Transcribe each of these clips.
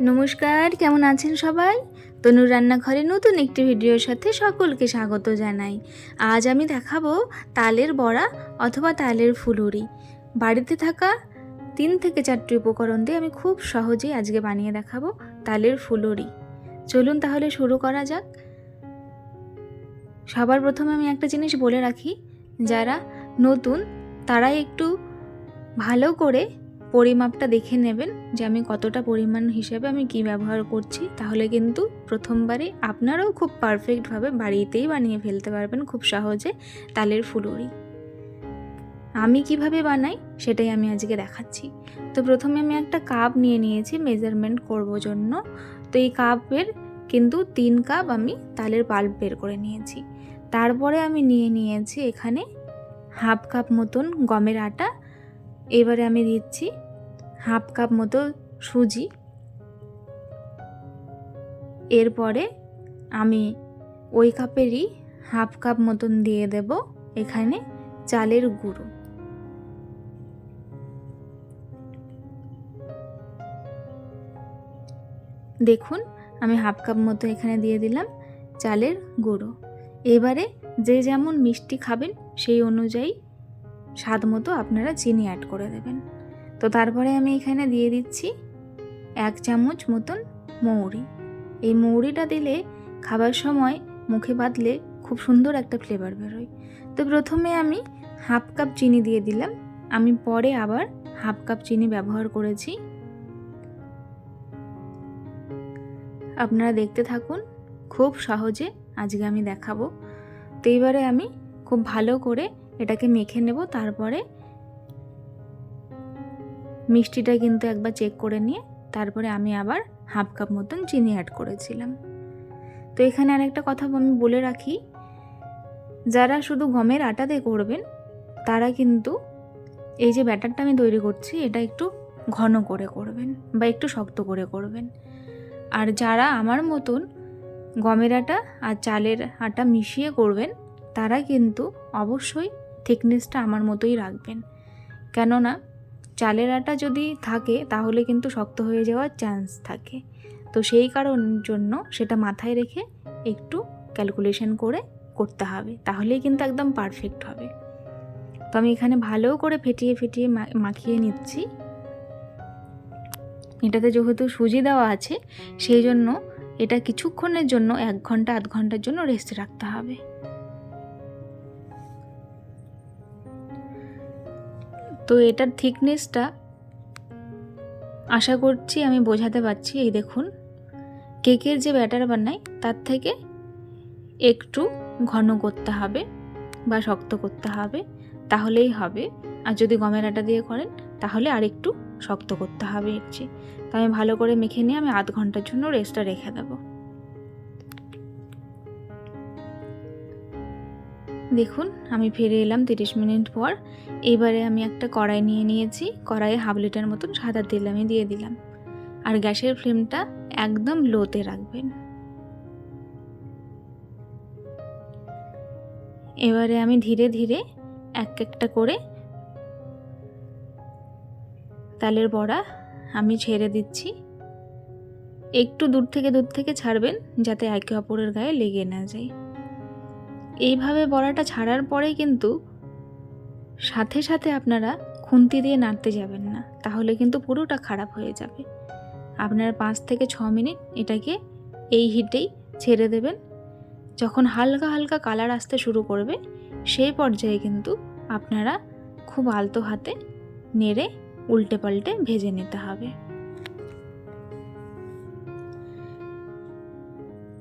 নমস্কার, কেমন আছেন সবাই? তনুর রান্নাঘরে নতুন একটি ভিডিওর সাথে সকলকে স্বাগত জানাই। আজ আমি দেখাবো তালের বড়া অথবা তালের ফুলুরি। বাড়িতে থাকা তিন থেকে চারটি উপকরণ দিয়ে আমি খুব সহজেই আজকে বানিয়ে দেখাবো তালের ফুলুরি। চলুন তাহলে শুরু করা যাক। সবার প্রথমে আমি একটা জিনিস বলে রাখি, যারা নতুন তারাই একটু ভালো করে পরিমাপটা দেখে নেবেন যে আমি কতটা পরিমাণ হিসেবে আমি কি ব্যবহার করছি। তাহলে কিন্তু প্রথমবারে আপনারাও খুব পারফেক্টভাবে বাড়িতেই বানিয়ে ফেলতে পারবেন খুব সহজে তালের ফুলুরি। আমি কীভাবে বানাই সেটাই আমি আজকে দেখাচ্ছি। তো প্রথমে আমি একটা কাপ নিয়ে নিয়েছি মেজারমেন্ট করব জন্য। তো এই কাপের কিন্তু তিন কাপ আমি তালের পাল্প বের করে নিয়েছি। তারপরে আমি নিয়ে নিয়েছি এখানে হাফ কাপ মতন গমের আটা। এবারে আমি দিচ্ছি হাফ কাপ মতো সুজি। এরপরে আমি ওই কাপেরই হাফ কাপ মতন দিয়ে দেব এখানে চালের গুঁড়ো। দেখুন, আমি হাফ কাপ মতো এখানে দিয়ে দিলাম চালের গুঁড়ো। এবারে যে যেমন মিষ্টি খাবেন, সেই অনুযায়ী স্বাদ মতো আপনারা চিনি অ্যাড করে দেবেন। তো তারপরে আমি এখানে দিয়ে দিচ্ছি এক চামচ মতন মৌরি। এই মৌরিটা দিলে খাবার সময় মুখে বাঁধলে খুব সুন্দর একটা ফ্লেভার বেরোয়। তো প্রথমে আমি হাফ কাপ চিনি দিয়ে দিলাম। আমি পরে আবার হাফ কাপ চিনি ব্যবহার করেছি। আপনারা দেখতে থাকুন, খুব সহজে আজকে আমি দেখাবো। তো এইবারে আমি খুব ভালো করে এটাকে মেখে নেব, তারপরে মিষ্টিটা কিন্তু একবার চেক করে নিয়ে তারপরে আমি আবার হাফ কাপ মতন চিনি অ্যাড করেছিলাম। তো এখানে আর একটা কথা আমি বলে রাখি, যারা শুধু গমের আটাতে করবেন, তারা কিন্তু এই যে ব্যাটারটা আমি তৈরি করছি, এটা একটু ঘন করে করবেন বা একটু শক্ত করে করবেন। আর যারা আমার মতন গমের আটা আর চালের আটা মিশিয়ে করবেন, তারা কিন্তু অবশ্যই থিকনেসটা আমার মতোই রাখবেন। কেননা চালের আটা যদি থাকে, তাহলে কিন্তু শক্ত হয়ে যাওয়ার চান্স থাকে। তো সেই কারণ জন্য সেটা মাথায় রেখে একটু ক্যালকুলেশন করে করতে হবে, তাহলেই কিন্তু একদম পারফেক্ট হবে। তো আমি এখানে ভালো করে ফেটিয়ে ফেটিয়ে মাখিয়ে নিচ্ছি। এটাতে যেহেতু সুজি দেওয়া আছে, সেই জন্য এটা কিছুক্ষণের জন্য, এক ঘণ্টা, আধ ঘণ্টার জন্য রেস্টে রাখতে হবে। তো এটার থিকনেসটা আশা করছি আমি বোঝাতে পারছি, এই দেখুন। কেকের যে ব্যাটার বানাই, তার থেকে একটু ঘন করতে হবে বা শক্ত করতে হবে, তাহলেই হবে। আর যদি গমের আটা দিয়ে করেন, তাহলে আর একটু শক্ত করতে হবে এর চেয়ে। তো আমি ভালো করে মেখে নিয়ে আমি আধ ঘণ্টার জন্য রেস্টটা রেখে দেবো। দেখুন, আমি ফিরে এলাম তিরিশ মিনিট পর। এবারে আমি একটা কড়াই নিয়ে নিয়েছি, কড়াইয়ে হাফ লিটার মতন সাদা তেল আমি দিয়ে দিলাম। আর গ্যাসের ফ্লেমটা একদম লোতে রাখবেন। এবারে আমি ধীরে ধীরে এক একটা করে তালের বড়া আমি ছেড়ে দিচ্ছি। একটু দূর থেকে দূর থেকে ছাড়বেন, যাতে একে অপরের গায়ে লেগে না যায়। এইভাবে বড়াটা ছাড়ার পরে কিন্তু সাথে সাথে আপনারা খুন্তি দিয়ে নাড়তে যাবেন না, তাহলে কিন্তু পুরোটা খারাপ হয়ে যাবে। আপনারা পাঁচ থেকে ছ মিনিট এটাকে এই হিটেই ছেড়ে দেবেন। যখন হালকা হালকা কালার আসতে শুরু করবে, সেই পর্যায়ে কিন্তু আপনারা খুব আলতো হাতে নেড়ে উল্টে পাল্টে ভেজে নিতে হবে।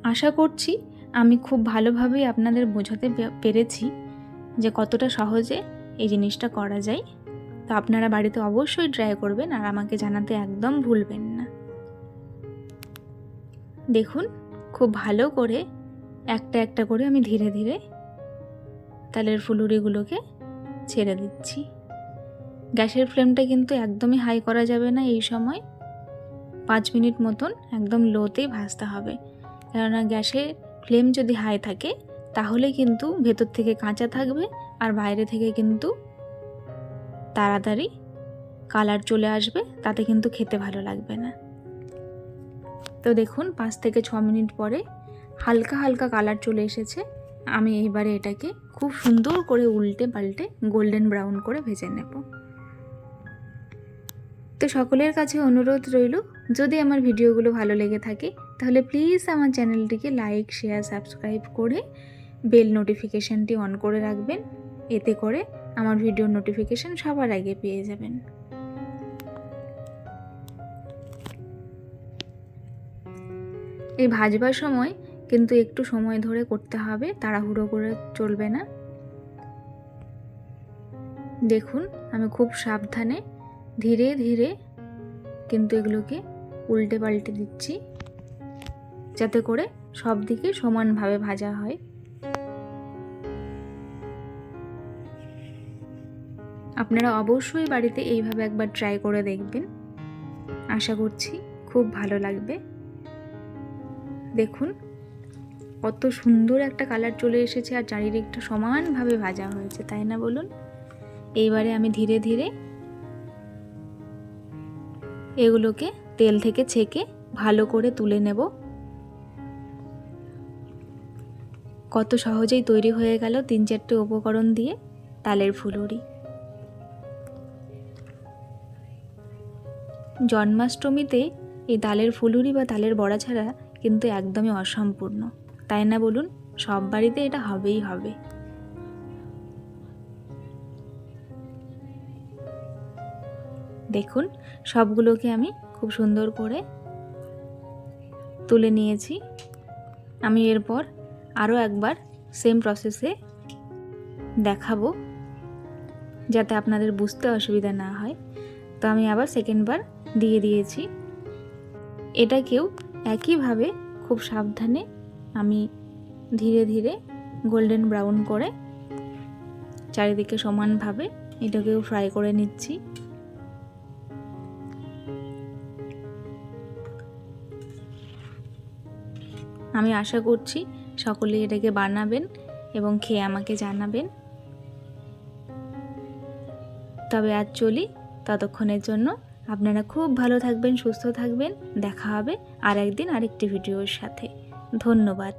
আশা করছি আমি খুব ভালোভাবেই আপনাদের বোঝাতে পেরেছি যে কতটা সহজে এই জিনিসটা করা যায়। তো আপনারা বাড়িতে অবশ্যই ট্রাই করবেন আর আমাকে জানাতে একদম ভুলবেন না। দেখুন, খুব ভালো করে একটা একটা করে আমি ধীরে ধীরে তালের ফুলুরিগুলোকে ছেড়ে দিচ্ছি। গ্যাসের ফ্লেমটা কিন্তু একদমই হাই করা যাবে না এই সময়। পাঁচ মিনিট মতন একদম লোতেই ভাজতে হবে। কেননা গ্যাসের ফ্লেম যদি হাই থাকে, তাহলে কিন্তু ভেতর থেকে কাঁচা থাকবে আর বাইরে থেকে কিন্তু তাড়াতাড়ি কালার চলে আসবে, তাতে কিন্তু খেতে ভালো লাগবে না। তো দেখুন, পাঁচ থেকে ছ মিনিট পরে হালকা হালকা কালার চলে এসেছে। আমি এইবারে এটাকে খুব সুন্দর করে উল্টে পাল্টে গোল্ডেন ব্রাউন করে ভেজে নেব। তো সকলের কাছে অনুরোধ রইল, যদি আমার ভিডিওগুলো ভালো লেগে থাকে তাহলে প্লিজ আমার চ্যানেলটিকে লাইক শেয়ার সাবস্ক্রাইব করে বেল নোটিফিকেশানটি অন করে রাখবেন। এতে করে আমার ভিডিওর নোটিফিকেশান সবার আগে পেয়ে যাবেন। এই ভাজবার সময় কিন্তু একটু সময় ধরে করতে হবে, তাড়াহুড়ো করে চলবে না। দেখুন, আমি খুব সাবধানে ধীরে ধীরে কিন্তু এগুলোকে উল্টে পাল্টে দিচ্ছি। যাতে করে সব দিকে সমানভাবে ভাজা হয়। আপনারা অবশ্যই বাড়িতে এইভাবে একবার ট্রাই করে দেখবেন। আশা করছি খুব ভালো লাগবে। দেখুন, কত সুন্দর একটা কালার চলে এসেছে আর চারিদিকটা সমানভাবে ভাজা হয়েছে, তাই না বলুন? এইবারে আমি ধীরে ধীরে এগুলোকে তেল থেকে ছেঁকে ভালো করে তুলে নেব। কত সহজেই তৈরি হয়ে গেল তিন চারটে উপকরণ দিয়ে তালের ফুলুরি। জন্মাষ্টমীতে এই তালের ফুলুরি বা তালের বড়া ছাড়া কিন্তু একদমই অসম্পূর্ণ। তাই না বলুন? সব বাড়িতে এটা হবেই হবে। দেখুন, সবগুলোকে আমি খুব সুন্দর করে তুলে নিয়েছি। আমি এরপর আরও একবার সেম প্রসেসে দেখাবো, যাতে আপনাদের বুঝতে অসুবিধা না হয়। তো আমি আবার সেকেন্ডবার দিয়ে দিয়েছি। এটাকেও একইভাবে খুব সাবধানে আমি ধীরে ধীরে গোল্ডেন ব্রাউন করে চারিদিকে সমানভাবে এটাকেও ফ্রাই করে নিচ্ছি। আমি আশা করছি সকলে এটাকে বানাবেন এবং খেয়ে আমাকে জানাবেন। তবে আজ চলি, ততক্ষণের জন্য আপনারা খুব ভালো থাকবেন, সুস্থ থাকবেন। দেখা হবে আর একদিন আরেকটি ভিডিওর সাথে। ধন্যবাদ।